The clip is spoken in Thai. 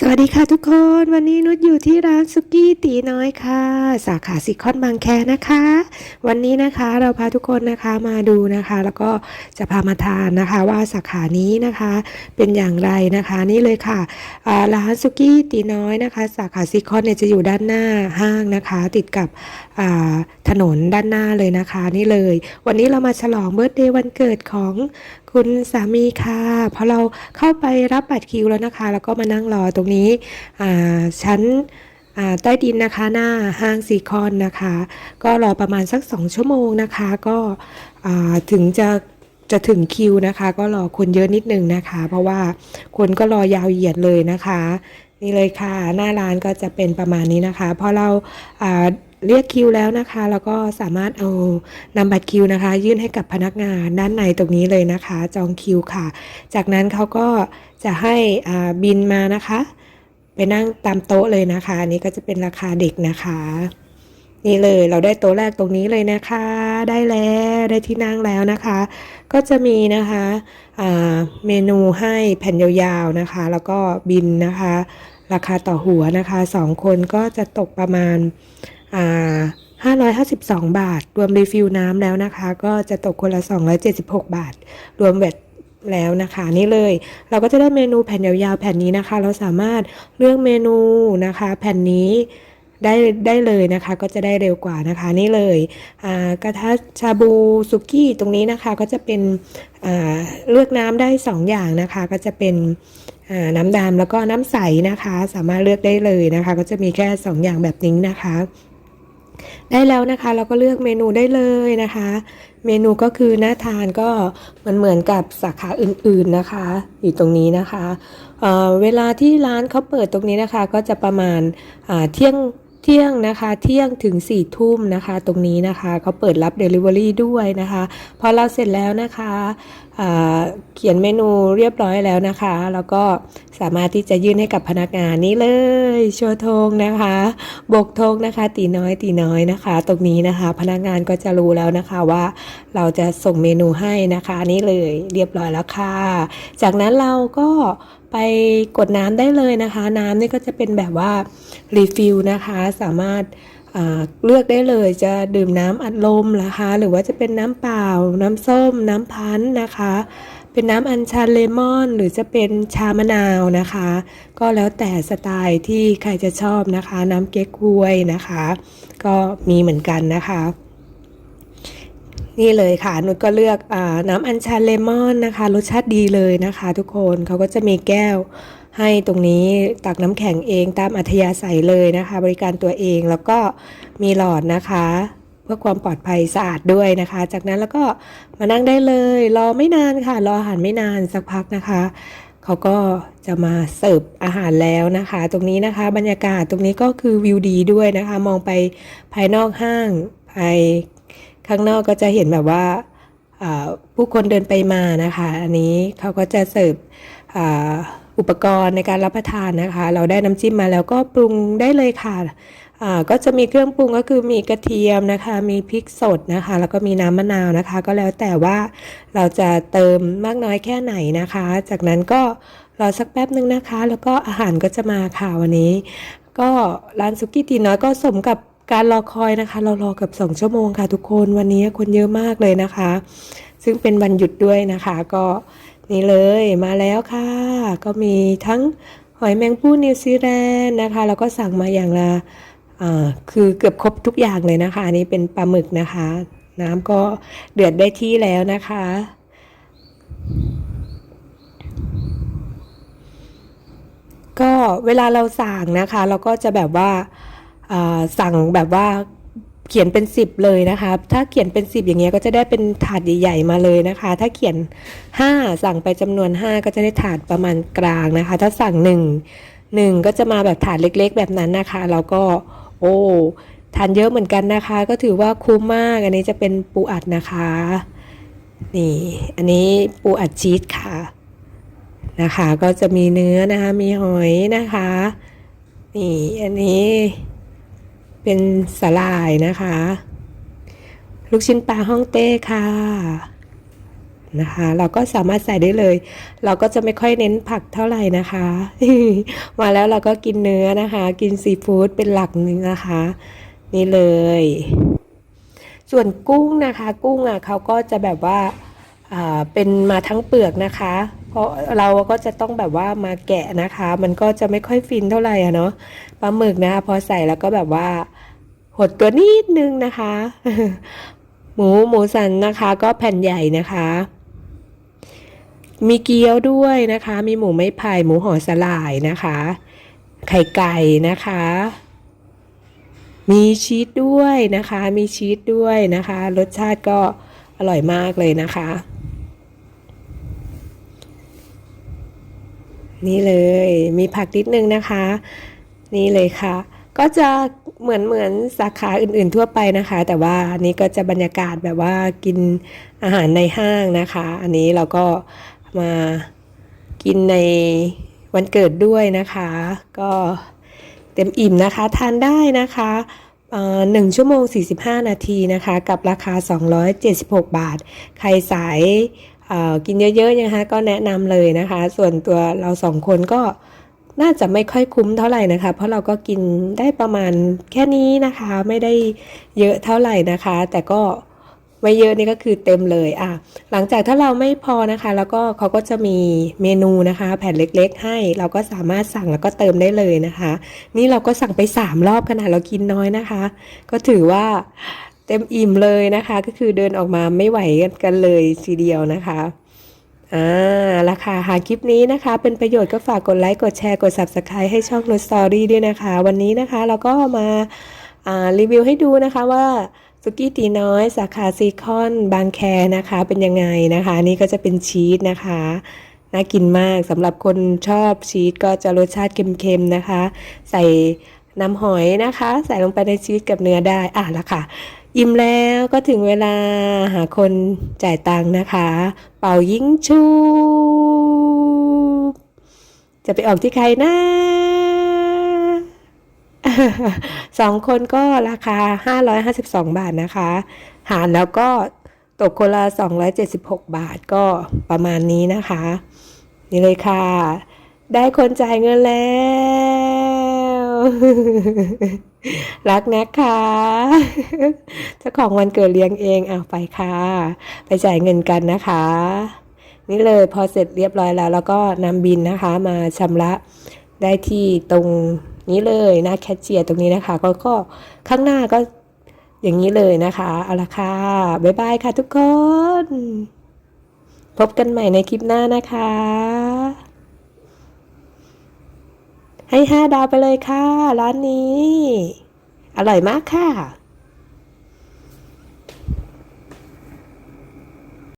สวัสดีค่ะทุกคนวันนี้นุชอยู่ที่ร้านสุกี้ตีน้อยค่ะ สาขาซิคอนบางแคนะคะ วันนี้นะคะเราพาทุกคนนะคะมาดูนะคะ แล้วก็จะพามาทานนะคะว่าสาขานี้นะคะเป็นอย่างไรนะคะนี่เลยค่ะร้านสุกี้ตีน้อยนะคะ สาขาซิคอนเนี่ยจะอยู่ด้านหน้าห้างนะคะ ติดกับถนนด้านหน้าเลยนะคะ นี่เลย วันนี้เรามาฉลองเบิร์ตเดย์วันเกิดของคุณสามีค่ะพอเราเข้าไปรับบัตรคิวแล้วนะคะ แล้วก็มานั่งรอตรงนี้ชั้นใต้ดินนะคะหน้าห้างซีคอนนะคะ ก็รอประมาณสักสองชั่วโมงนะคะ ก็ถึงจะจะถึงคิวนะคะ ก็รอคนเยอะนิดนึงนะคะ เพราะว่าคนก็รอยาวเหยียดเลยนะคะ นี่เลยค่ะ หน้าร้านก็จะเป็นประมาณนี้นะคะพอเราา เรียกคิวแล้วนะคะ แล้วก็สามารถเอานำบัตรคิวนะคะ ยื่นให้กับพนักงานด้านในตรงนี้เลยนะคะ จองคิวค่ะ จากนั้นเขาก็จะให้บินมานะคะ ไปนั่งตามโต๊ะเลยนะคะอันนี้ก็จะเป็นราคาเด็กนะคะ นี่เลยเราได้โต๊ะแรกตรงนี้เลยนะคะ ได้แล้วได้ที่นั่งแล้วนะคะ ก็จะมีนะคะเมนูให้แผ่นยาวๆนะคะ แล้วก็บินนะคะ ราคาต่อหัวนะคะสองคนก็จะตกประมาณ 552 บาท รวมรีฟิลน้ำแล้วนะคะ ก็จะตกคนละ 276 บาท รวมเวทแล้วนะคะนี่เลย เราก็จะได้เมนูแผ่นยาวๆ แผ่นนี้นะคะ เราสามารถเลือกเมนูนะคะ แผ่นนี้ได้ได้เลยนะคะ ก็จะได้เร็วกว่านะคะนี่เลยอ่ากระทะชาบูสุกี้ตรงนี้นะคะก็จะเป็นอ่าเลือกน้ำได้ 2 อย่างนะคะ ก็จะเป็นอ่าน้ำดำแล้วก็น้ำใสนะคะ สามารถเลือกได้เลยนะคะ ก็จะมีแค่ 2 อย่างแบบนี้นะคะ ได้แล้วนะคะเราก็เลือกเมนูได้เลยนะคะ เมนูก็คือหน่าทานก็มันเหมือนกับสาขาอื่นๆนะคะ อยู่ตรงนี้นะคะเเวลาที่ร้านเขาเปิดตรงนี้นะคะ ก็จะประมาณาเที่ยงเที่ยงนะคะเที่ยงถึง4ี่ทุ่มนะคะ ตรงนี้นะคะเขาเปิดรับ Delivery ด้วยนะคะ พอเราเสร็จแล้วนะคะ เขียนเมนูเรียบร้อยแล้วนะคะ แล้วก็สามารถที่จะยื่นให้กับพนักงานนี้เลยโชว์ธงนะคะบกธงนะคะ ตีน้อยตีน้อยนะคะ ตรงนี้นะคะ พนักงานก็จะรู้แล้วนะคะว่าเราจะส่งเมนูให้นะคะนี่เลยเรียบร้อยแล้วค่ะ จากนั้นเราก็ไปกดน้ำได้เลยนะคะ น้ำนี่ก็จะเป็นแบบว่ารีฟิลนะคะ สามารถเลือกได้เลยจะดื่มน้ำอัดลมนะคะ หรือว่าจะเป็นน้ำเปล่า น้ำส้ม น้ำพันธ์นะคะ เป็นน้ำอัญชันเลมอน หรือจะเป็นชามะนาวนะคะ ก็แล้วแต่สไตล์ที่ใครจะชอบนะคะ น้ำเก๊กฮวยนะคะ ก็มีเหมือนกันนะคะนี่เลยค่ะนุชก็เลือกอน้ำอัญชันเลมอนนะคะ รสชาติดีเลยนะคะ ทุกคนเขาก็จะมีแก้ว ให้ตรงนี้ตักน้ำแข็งเองตามอัธยาศัยเลยนะคะ บริการตัวเองแล้วก็มีหลอดนะคะ เพื่อความปลอดภัยสะอาดด้วยนะคะ จากนั้นแล้วก็มานั่งได้เลย รอไม่นานค่ะ รออาหารไม่นานสักพักนะคะเขาก็จะมาเสิร์ฟอาหารแล้วนะคะ ตรงนี้นะคะ บรรยากาศตรงนี้ก็คือวิวดีด้วยนะคะ มองไปภายนอกห้างภายข้างนอกก็จะเห็นแบบว่าอ่าผู้คนเดินไปมานะคะ อันนี้เขาก็จะเสิร์ฟ อุปกรณ์ในการรับประทานนะคะ เราได้น้ำจิ้มมาแล้วก็ปรุงได้เลยค่ะก็จะมีเครื่องปรุงก็คือมีกระเทียมนะคะ มีพริกสดนะคะ แล้วก็มีน้ำมะนาวนะคะ ก็แล้วแต่ว่าเราจะเติมมากน้อยแค่ไหนนะคะ จากนั้นก็รอสักแป๊บนึงนะคะ แล้วก็อาหารก็จะมาค่ะวันนี้ ก็ร้านสุกี้ตีน้อยก็สมกับการรอคอยนะคะ เรารอกับ2ชั่วโมงค่ะทุกคนวันนี้คนเยอะมากเลยนะคะ ซึ่งเป็นวันหยุดด้วยนะคะ ก็ นี่เลยมาแล้วค่ะ ก็มีทั้งหอยแมงผู้นิวซีแลนด์นะคะ แล้วก็สั่งมาอย่างละคือเกือบครบทุกอย่างเลยนะคะ อันนี้เป็นปลาหมึกนะคะ น้ำก็เดือดได้ที่แล้วนะคะ ก็เวลาเราสั่งนะคะ เราก็จะแบบว่าสั่งแบบว่า เขียนเป็นสิบเลยนะคะ ถ้าเขียนเป็นสิบอย่างเงี้ยก็จะได้เป็นถาดใหญ่ ๆ มาเลยนะคะ ถ้าเขียนห้าสั่งไปจำนวนห้าก็จะได้ถาดประมาณกลางนะคะ ถ้าสั่งหนึ่งหนึ่งก็จะมาแบบถาดเล็ก ๆ แบบนั้นนะคะ แล้วก็โอ้ทานเยอะเหมือนกันนะคะ ก็ถือว่าคุ้มมาก อันนี้จะเป็นปูอัดนะคะ นี่ อันนี้ปูอัดชีสค่ะนะคะ ก็จะมีเนื้อนะคะ มีหอยนะคะ นี่ อันนี้ เป็นสาลายนะคะ ลูกชิ้นปลาฮ่องเต้ค่ะนะคะ เราก็สามารถใส่ได้เลย เราก็จะไม่ค่อยเน้นผักเท่าไหร่นะคะ มาแล้วเราก็กินเนื้อนะคะ กินซีฟู้ดเป็นหลักหนึ่งนะคะ นี่เลย ส่วนกุ้งนะคะ กุ้งอะเขาก็จะแบบว่าเป็นมาทั้งเปลือกนะคะเพราะเราก็จะต้องแบบว่ามาแกะนะคะ มันก็จะไม่ค่อยฟินเท่าไหร่อะเนาะปลาหมึกนะคะพอใส่แล้วก็แบบว่าหดตัวนิดนึงนะคะ หมูหมูสันนะคะ ก็แผ่นใหญ่นะคะ มีเกี๊ยวด้วยนะคะ มีหมูไม้ไผ่หมูห่อสลายนะคะ ไข่ไก่นะคะ มีชีสด้วยนะคะ มีชีสด้วยนะคะ รสชาติก็อร่อยมากเลยนะคะ นี่เลยมีผักนิดนึงนะคะ นี่เลยค่ะ ก็จะเหมือนเหมือนสาขาอื่นๆทั่วไปนะคะ แต่ว่าอันนี้ก็จะบรรยากาศแบบว่ากินอาหารในห้างนะคะ อันนี้เราก็มากินในวันเกิดด้วยนะคะ ก็เต็มอิ่มนะคะทานได้นะคะหนึ่งชั่วโมง 45 นาทีนะคะ กับราคา 276 บาท ใครสาย กินเยอะๆนะคะก็แนะนำเลยนะคะ ส่วนตัวเราสองคนก็น่าจะไม่ค่อยคุ้มเท่าไหร่นะคะ เพราะเราก็กินได้ประมาณแค่นี้นะคะ ไม่ได้เยอะเท่าไหร่นะคะ แต่ก็ไม่เยอะนี่ก็คือเต็มเลยอะหลังจากถ้าเราไม่พอนะคะ แล้วก็เขาก็จะมีเมนูนะคะ แผ่นเล็ก ๆ ให้เราก็สามารถสั่งแล้วก็เติมได้เลยนะคะ นี่เราก็สั่งไปสามรอบขนาดเรากินน้อยนะคะ ก็ถือว่า เต็มอิ่มเลยนะคะ ก็คือเดินออกมาไม่ไหวกันเลยทีเดียวนะคะอ่าราคาหากคลิปนี้นะคะ เป็นประโยชน์ก็ฝากกดไลค์กดแชร์กด subscribe ให้ช่อง n o s t o r y ด้วยนะคะ วันนี้นะคะเราก็มาารีวิวให้ดูนะคะว่าสุกี้ตีน้อยสาขาซีคอนบางแคนะคะเป็นยังไงนะคะ นี่ก็จะเป็นชีสนะคะน่ากินมากสำหรับคนชอบชีสก็จะรสชาติเค็มๆนะคะ ใส่น้ำหอยนะคะ ใส่ลงไปในชีสกับเนื้อได้อะละค่ะ อิ่มแล้วก็ถึงเวลาหาคนจ่ายตังค์นะคะ เป่ายิงชูบจะไปออกที่ใครนะสองคนก็ราคา 552 บาทนะคะ หารแล้วก็ตกคนละ 276 บาทก็ประมาณนี้นะคะ นี่เลยค่ะ ได้คนจ่ายเงินแล้ว รักนะคะเจ้าของวันเกิดเลี้ยงเองเอาไปค่ะ ไปจ่ายเงินกันนะคะ นี่เลยพอเสร็จเรียบร้อยแล้ว แล้วก็นำบินนะคะ มาชำระได้ที่ตรงนี้เลยหน้าแคชเชียร์ตรงนี้นะคะ ก็ก็ข้างหน้าก็อย่างนี้เลยนะคะ เอาละค่ะ บ๊ายบายค่ะทุกคน พบกันใหม่ในคลิปหน้านะคะ ให้ห้าดาวไปเลยค่ะ ร้านนี้ อร่อยมากค่ะ